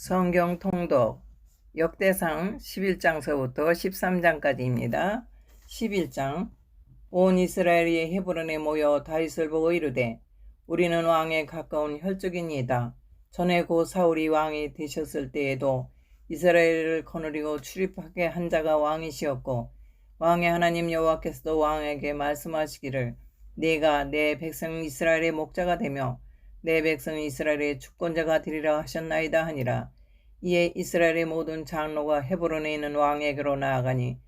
성경 통독 역대상 11장서부터 13장까지입니다. 11장 온 이스라엘이 헤브론에 모여 다윗을 보고 이르되 우리는 왕에 가까운 혈족이니이다. 전에 고 사울이 왕이 되셨을 때에도 이스라엘을 거느리고 출입하게 한 자가 왕이시었고 왕의 하나님 여호와께서도 왕에게 말씀하시기를 내가 내 백성 이스라엘의 목자가 되며 내 백성 이스라엘의 주권자가 되리라 하셨나이다 하니라. 이에 이스라엘의 모든 장로가 헤브론에 있는 왕에게로 나아가니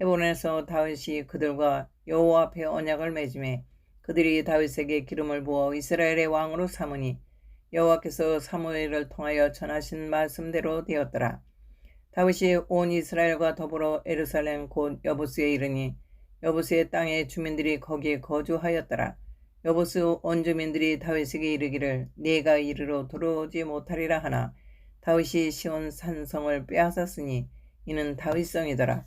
헤브론에서 다윗이 그들과 여호와 앞에 언약을 맺음에 그들이 다윗에게 기름을 부어 이스라엘의 왕으로 삼으니 여호와께서 사무엘을 통하여 전하신 말씀대로 되었더라. 다윗이 온 이스라엘과 더불어 에르살렘 곧 여부스에 이르니 여부스의 땅의 주민들이 거기에 거주하였더라. 여보스 온 주민들이 다윗에게 이르기를 네가 이르러 들어오지 못하리라 하나 다윗이 시온 산성을 빼앗았으니 이는 다윗성이더라.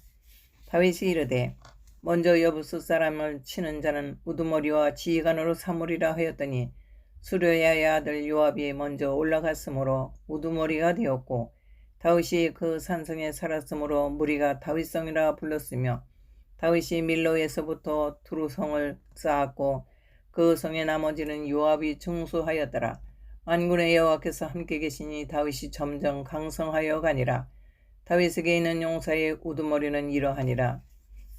다윗이 이르되 먼저 여부스 사람을 치는 자는 우두머리와 지휘관으로 삼으리라 하였더니 수르야의 아들 요압이 먼저 올라갔으므로 우두머리가 되었고 다윗이 그 산성에 살았으므로 무리가 다윗성이라 불렀으며 다윗이 밀로에서부터 두루성을 쌓았고 그 성의 나머지는 요압이 중수하였더라. 만군의 여호와께서 함께 계시니 다윗이 점점 강성하여 가니라. 다윗에게 있는 용사의 우두머리는 이러하니라.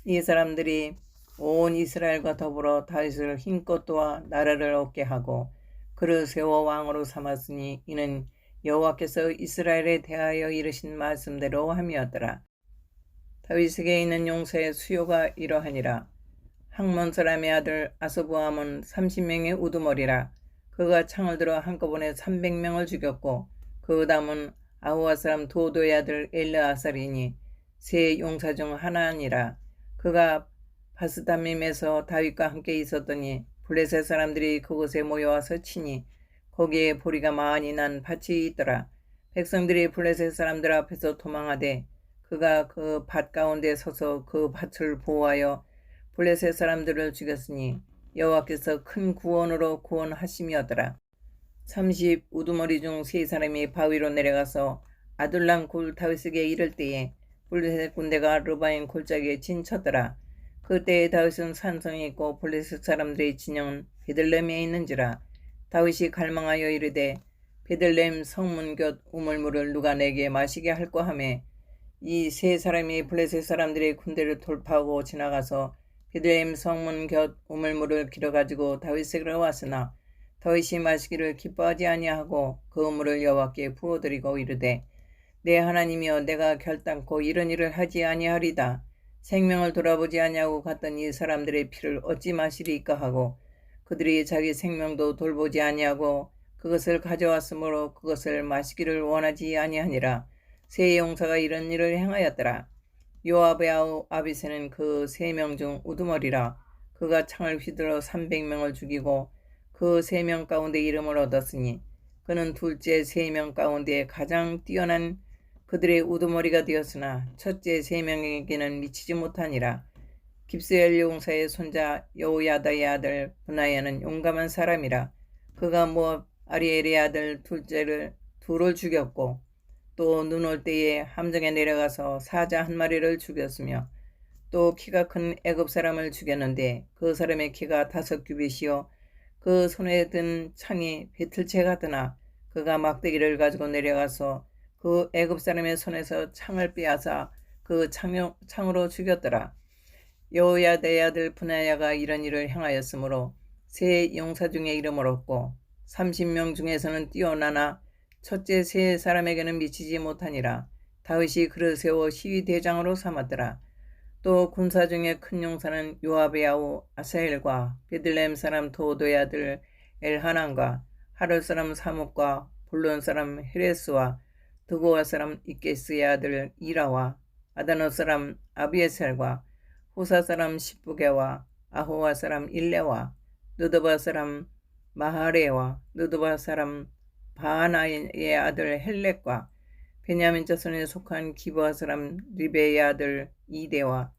이 사람들이 온 이스라엘과 더불어 다윗을 힘껏 도와 나라를 얻게 하고 그를 세워 왕으로 삼았으니 이는 여호와께서 이스라엘에 대하여 이르신 말씀대로 함이었더라. 다윗에게 있는 용사의 수요가 이러하니라. 항몬 사람의 아들 아스부함은 30명의 우두머리라. 그가 창을 들어 한꺼번에 300명을 죽였고 그 다음은 아우아 사람 도도의 아들 엘르아살이니 세 용사 중 하나니라. 그가 바스다밈에서 다윗과 함께 있었더니 블레셋 사람들이 그곳에 모여와서 치니 거기에 보리가 많이 난 밭이 있더라. 백성들이 블레셋 사람들 앞에서 도망하되 그가 그 밭 가운데 서서 그 밭을 보호하여 블레셋 사람들을 죽였으니 여호와께서 큰 구원으로 구원하심이었더라. 30 우두머리 중 세 사람이 바위로 내려가서 아둘람 굴 다윗에게 이를 때에 블레셋 군대가 르바인 골짜기에 진쳤더라. 그때에 다윗은 산성에 있고 블레셋 사람들의 진영은 베들렘에 있는지라 다윗이 갈망하여 이르되 베들렘 성문 곁 우물물을 누가 내게 마시게 할까 하매 이 세 사람이 블레셋 사람들의 군대를 돌파하고 지나가서 베들레헴 성문 곁 우물물을 길어가지고 다윗에게로 왔으나 다윗이 마시기를 기뻐하지 아니하고 그 우물을 여호와께 부어드리고 이르되 내 하나님이여 내가 결단코 이런 일을 하지 아니하리다. 생명을 돌아보지 아니하고 이 사람들의 피를 어찌 마시리까 하고 그들이 자기 생명도 돌보지 아니하고 그것을 가져왔으므로 그것을 마시기를 원하지 아니하니라. 세 용사가 이런 일을 행하였더라 요압의 아우 아비세는 그 세 명 중 우두머리라. 그가 창을 휘둘러 300명을 죽이고 그 세 명 가운데 이름을 얻었으니 그는 둘째 세 명 가운데 가장 뛰어난 그들의 우두머리가 되었으나 첫째 세 명에게는 미치지 못하니라. 깁스엘 용사의 손자 여호야다의 아들 분하야는 용감한 사람이라. 그가 모압 아리엘의 아들 둘째를 둘을 죽였고 또 눈 올 때에 함정에 내려가서 사자 한 마리를 죽였으며 또 키가 큰 애굽 사람을 죽였는데 그 사람의 키가 다섯 규빗이요 그 손에 든 창이 배틀채 같으나 그가 막대기를 가지고 내려가서 그 애굽 사람의 손에서 창을 빼앗아 그 창, 창으로 죽였더라. 여호야대 아들 분하야가 이런 일을 행하였으므로 세 용사 중에 이름을 얻고 30명 중에서는 뛰어나나 첫째 세 사람에게는 미치지 못하니라. 다윗이 그를 세워 시위 대장으로 삼았더라. 또 군사 중에 큰 용사는 요압의 아우 아사엘과 베들레헴 사람 도도의 아들 엘하난과 하를 사람 사묵과 볼론 사람 헤레스와 드고아 사람 이케스의 아들 이라와 아다노 사람 아비에셀과 호사 사람 시부게와 아호와 사람 일레와 느드바 사람 마하레와 느드바 사람 바하나의 아들 헬렉과 베냐민 자손에 속한 기브아 사람 리베의 아들 이데와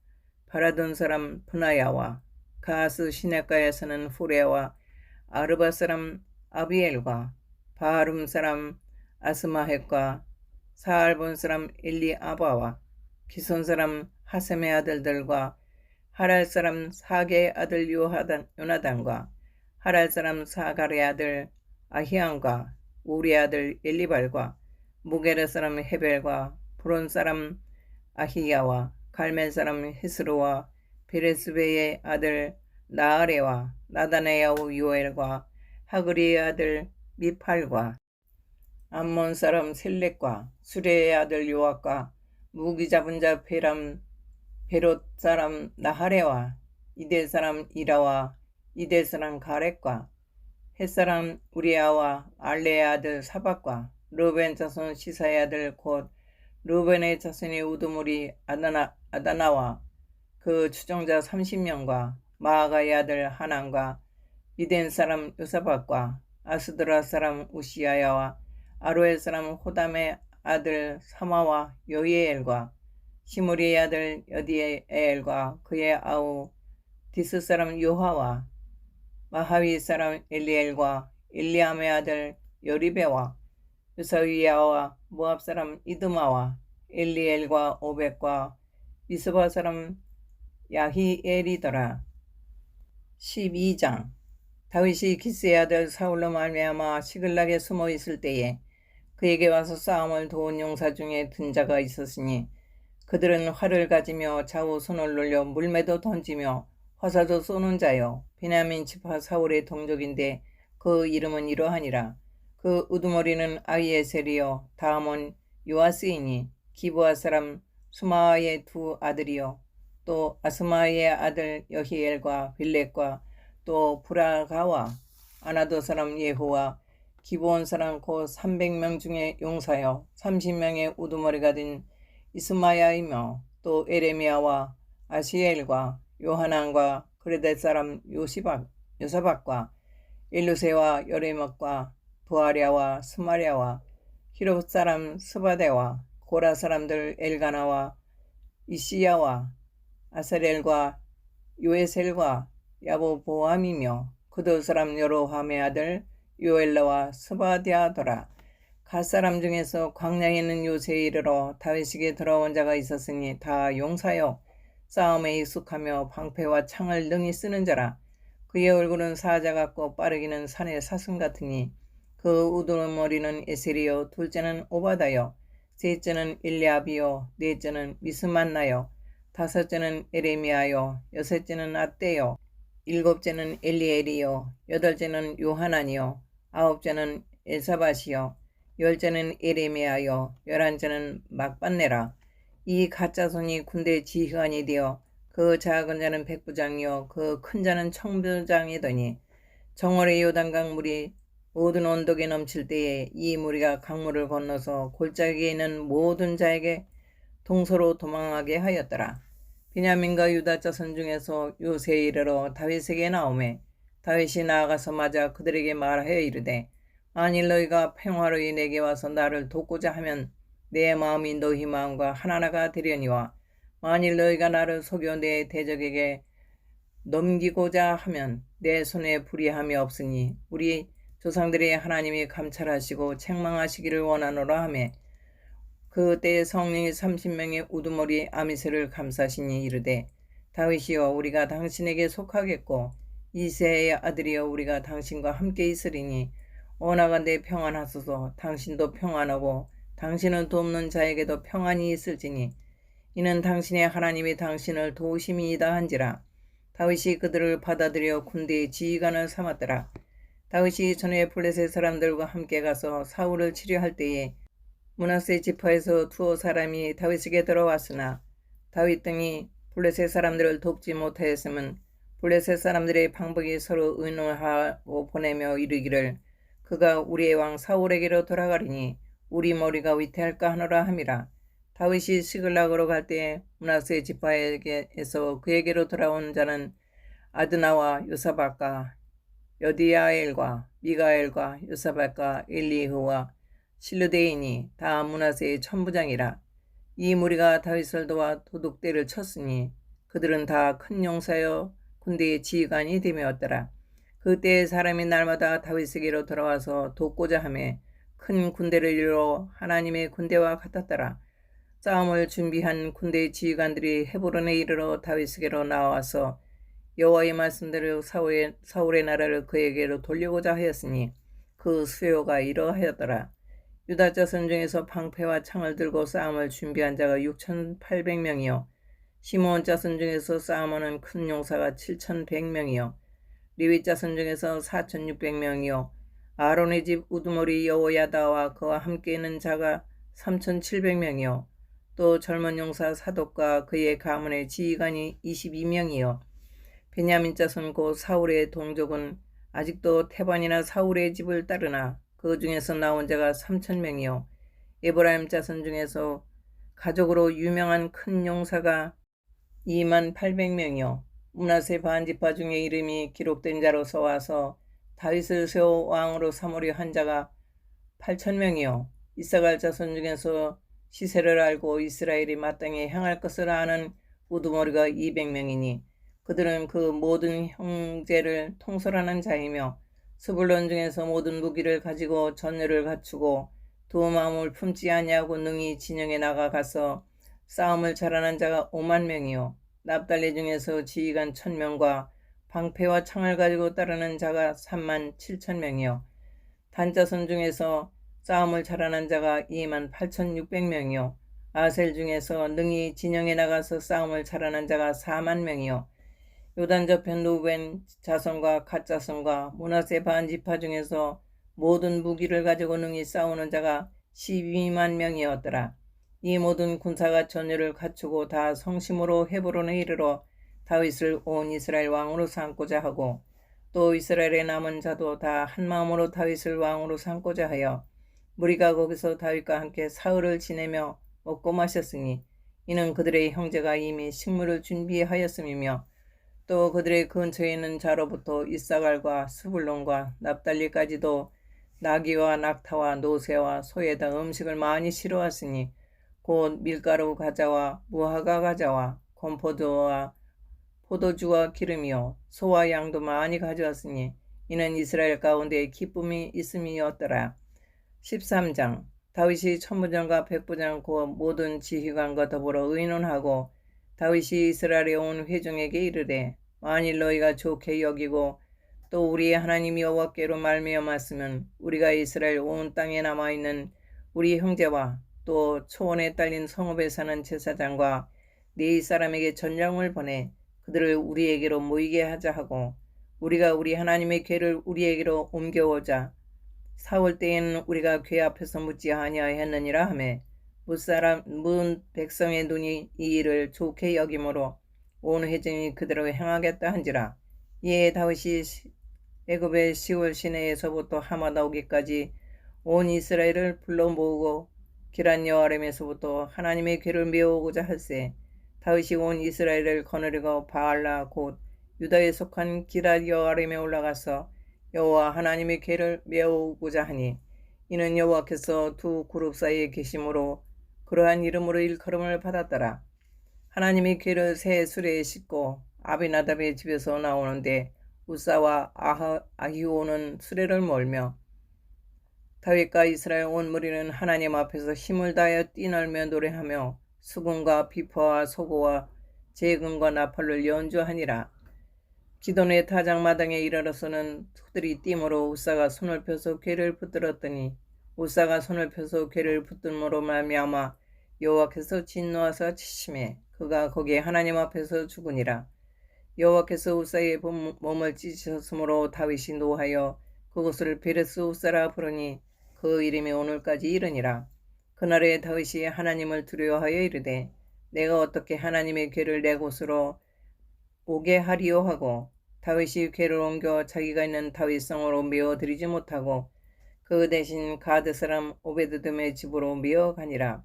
바라돈 사람 분하야와 가스 시내가에 사는 후레와 아르바 사람 아비엘과 바하름 사람 아스마헷과 사알 본 사람 엘리아바와 기손 사람 하셈의 아들들과 하랄 사람 사게의 아들 요하단, 요나단과 하랄 사람 사갈의 아들 아히안과 우리 아들 엘리발과 무게르 사람 헤벨과 브론 사람 아히야와 갈멜 사람 히스로와 베레스베의 아들 나아레와 나다네의 아우 요엘과 하그리의 아들 미팔과 암몬 사람 셀렉과 수레의 아들 요압과 무기 잡은 자 베람 베롯 사람 나하레와 이델 사람 이라와 이델 사람 가렉과 햇 사람 우리아와 알레의 아들 사박과 루벤 자손 시사의 아들 곧 루벤의 자손의 우두물이 아다나, 아다나와 그 추종자 30명과 마아가의 아들 하난과 미덴 사람 요사박과 아스드라 사람 우시아야와 아로엘 사람 호담의 아들 사마와 여이엘과 시무리의 아들 여디엘과 그의 아우 디스 사람 요하와 마하위 사람 엘리엘과 일리암의 아들 여리베와 유사위야와 모압 사람 이드마와 엘리엘과 오백과 미스바 사람 야히엘이더라. 12장 다윗이 기스의 아들 사울로 말미암아 시글락에 숨어 있을 때에 그에게 와서 싸움을 도운 용사 중에 든 자가 있었으니 그들은 활을 가지며 좌우 손을 놀려 물매도 던지며 화사도 쏘는 자요 비냐민 지파 사울의 동족인데 그 이름은 이러하니라. 그 우두머리는 아이에셀이요 다음은 요아스이니 기부아 사람 수마의 두 아들이요. 또 아스마의 아들 여히엘과 빌렉과 또 브라가와 아나도 사람 예후와 기브온 사람 곧 300명 중에 용사여 30명의 우두머리가 된 이스마야이며 또 에레미야와 아시엘과 요하난과 그레데 사람 요시박, 요사박과 일루세와 여레목과 부아랴와 스마랴와 히롯 사람 스바데와 고라 사람들 엘가나와 이시야와 아사렐과 요에셀과 야보보암이며 그들 사람 여로함의 아들 요엘라와 스바디아더라. 갓 사람 중에서 광야에 있는 요새에 이르러 다윗에게 들어온 자가 있었으니 다 용사여 싸움에 익숙하며 방패와 창을 능히 쓰는 자라. 그의 얼굴은 사자 같고 빠르기는 산의 사슴 같으니 그 우두른 머리는 에셀이요 둘째는 오바다요 셋째는 일리압이요 넷째는 미스만나요 다섯째는 에레미야요 여섯째는 아떼요 일곱째는 엘리엘이요 여덟째는 요하나니요 아홉째는 엘사바시요 열째는 에레미야요 열한째는 막반네라 이 가짜손이 군대 지휘관이 되어 그 작은 자는 백부장이요 그 큰 자는 청부장이더니 정월의 요단강 물이 모든 언덕에 넘칠 때에 이 무리가 강물을 건너서 골짜기에 있는 모든 자에게 동서로 도망하게 하였더라. 비냐민과 유다 자손 중에서 요새에 이르러 다윗에게 나오매 다윗이 나아가서 맞아 그들에게 말하여 이르되 만일 너희가 평화로이 내게 와서 나를 돕고자 하면 내 마음이 너희 마음과 하나가 되려니와 만일 너희가 나를 속여 내 대적에게 넘기고자 하면 내 손에 불의함이 없으니 우리 조상들의 하나님이 감찰하시고 책망하시기를 원하노라 하매 그때 성령이 30명의 우두머리 아미스를 감싸시니 이르되 다윗이여 우리가 당신에게 속하겠고 이세의 아들이여 우리가 당신과 함께 있으리니 원하간대 평안하소서. 당신도 평안하고 당신은 돕는 자에게도 평안이 있을지니 이는 당신의 하나님이 당신을 도우심이이다 한지라. 다윗이 그들을 받아들여 군대의 지휘관을 삼았더라. 다윗이 전에 블레셋 사람들과 함께 가서 사울을 치료할 때에 문하세 지파에서 두어 사람이 다윗에게 들어왔으나 다윗 등이 블레셋 사람들을 돕지 못하였음은 블레셋 사람들의 방법이 서로 의논하고 보내며 이르기를 그가 우리의 왕 사울에게로 돌아가리니 우리 머리가 위태할까 하노라 함이라 다윗이 시글락으로 갈 때에 문하세 지파에게서 그에게로 돌아온 자는 아드나와 요사박과 여디야엘과 미가엘과 요사박과 엘리후와 실르데인이 다 문하세의 천부장이라 이 무리가 다윗을 도와 도둑대를 쳤으니 그들은 다 큰 용사여 군대의 지휘관이 되었더라. 그때 사람이 날마다 다윗에게로 돌아와서 돕고자 하매 큰 군대를 이루어 하나님의 군대와 같았더라. 싸움을 준비한 군대 지휘관들이 헤브론에 이르러 다윗에게로 나와서 여호와의 말씀대로 사울의, 사울의 나라를 그에게로 돌리고자 하였으니 그 수요가 이러하였더라. 유다 자손 중에서 방패와 창을 들고 싸움을 준비한 자가 6,800명이요. 시몬 자손 중에서 싸움하는 큰 용사가 7,100명이요. 리위 자손 중에서 4,600명이요. 아론의 집 우두머리 여호야다와 그와 함께 있는 자가 3,700명이요. 또 젊은 용사 사독과 그의 가문의 지휘관이 22명이요. 베냐민 자손 고 사울의 동족은 아직도 태반이나 사울의 집을 따르나 그 중에서 나온 자가 3천명이요. 에브라임 자손 중에서 가족으로 유명한 큰 용사가 2만 800명이요. 문하세 반지파 중에 이름이 기록된 자로서 와서 다윗을 세워 왕으로 삼으려 한 자가 8천 명이요. 이사갈 자손 중에서 시세를 알고 이스라엘이 마땅히 향할 것을 아는 우두머리가 200명이니 그들은 그 모든 형제를 통솔하는 자이며 스불론 중에서 모든 무기를 가지고 전열을 갖추고 두 마음을 품지 아니하고 능히 진영에 나가가서 싸움을 잘하는 자가 5만 명이요 납달리 중에서 지휘관 1000명과 방패와 창을 가지고 따르는 자가 3만 7천 명이요. 단자손 중에서 싸움을 잘하는 자가 2만 8,600 명이요. 아셀 중에서 능히 진영에 나가서 싸움을 잘하는 자가 4만 명이요. 요단 저편 루벤 자손과 갓 자손과 문하세 반 지파 중에서 모든 무기를 가지고 능히 싸우는 자가 12만 명이었더라. 이 모든 군사가 전열을 갖추고 다 성심으로 헤브론에 이르러 다윗을 온 이스라엘 왕으로 삼고자 하고 또 이스라엘의 남은 자도 다 한 마음으로 다윗을 왕으로 삼고자 하여 무리가 거기서 다윗과 함께 사흘을 지내며 먹고 마셨으니 이는 그들의 형제가 이미 식물을 준비하였음이며 또 그들의 근처에 있는 자로부터 이사갈과 스불론과 납달리까지도 나귀와 낙타와 노새와 소에다 음식을 많이 실어왔으니 곧 밀가루 과자와 무화과 과자와 건포도와 포도주와 기름이요 소와 양도 많이 가져왔으니 이는 이스라엘 가운데 기쁨이 있음이었더라. 13장 다윗이 천부장과 백부장 곧 모든 지휘관과 더불어 의논하고 다윗이 이스라엘에 온 회중에게 이르되 만일 너희가 좋게 여기고 또 우리의 하나님 여호와께로 말미암았으면 우리가 이스라엘 온 땅에 남아 있는 우리 형제와 또 초원에 딸린 성읍에 사는 제사장과 네 사람에게 전령을 보내 그들을 우리에게로 모이게 하자 하고 우리가 우리 하나님의 궤를 우리에게로 옮겨오자 사올 때에는 우리가 궤 앞에서 묻지 아니하였느니라 하매 무사람 문 백성의 눈이 이 일을 좋게 여김으로 온 회중이 그대로 행하겠다 한지라. 이에 다윗이 애굽의 시월 시내에서부터 하마다 오기까지 온 이스라엘을 불러 모으고 기란 여아렘에서부터 하나님의 궤를 메우고자 할세 다윗이 온 이스라엘을 거느리고 바알라 곧 유다에 속한 기란 여아렘에 올라가서 여호와 하나님의 궤를 메우고자 하니 이는 여호와께서 두 그룹 사이에 계심으로 그러한 이름으로 일컬음을 받았더라. 하나님의 궤를 새 수레에 싣고 아비나답의 집에서 나오는데 우사와 아하, 아히오는 수레를 몰며 다윗과 이스라엘 온 무리는 하나님 앞에서 힘을 다하여 뛰놀며 노래하며 수군과 비퍼와 소고와 재금과 나팔을 연주하니라. 기돈의 타작마당에 이르러서는 그들이 띠므로 우사가 손을 펴서 궤를 붙들었더니 우사가 손을 펴서 궤를 붙들므로 말미암아 여호와께서 진노하사 치심해 그가 거기에 하나님 앞에서 죽으니라. 여호와께서 우사의 몸을 찢으셨으므로 다윗이 노하여 그곳을 베레스 우사라 부르니 그 이름이 오늘까지 이르니라. 그날에 다윗이 하나님을 두려워하여 이르되 내가 어떻게 하나님의 궤를 내 곳으로 오게 하리요 하고 다윗이 궤를 옮겨 자기가 있는 다윗성으로 메어드리지 못하고 그 대신 가드 사람 오베드돔의 집으로 메어 가니라.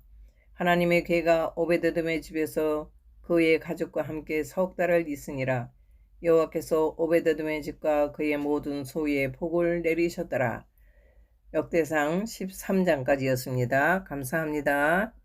하나님의 궤가 오베드돔의 집에서 그의 가족과 함께 석 달을 있으니라. 여호와께서 오베드돔의 집과 그의 모든 소위에 복을 내리셨더라. 역대상 13장까지였습니다. 감사합니다.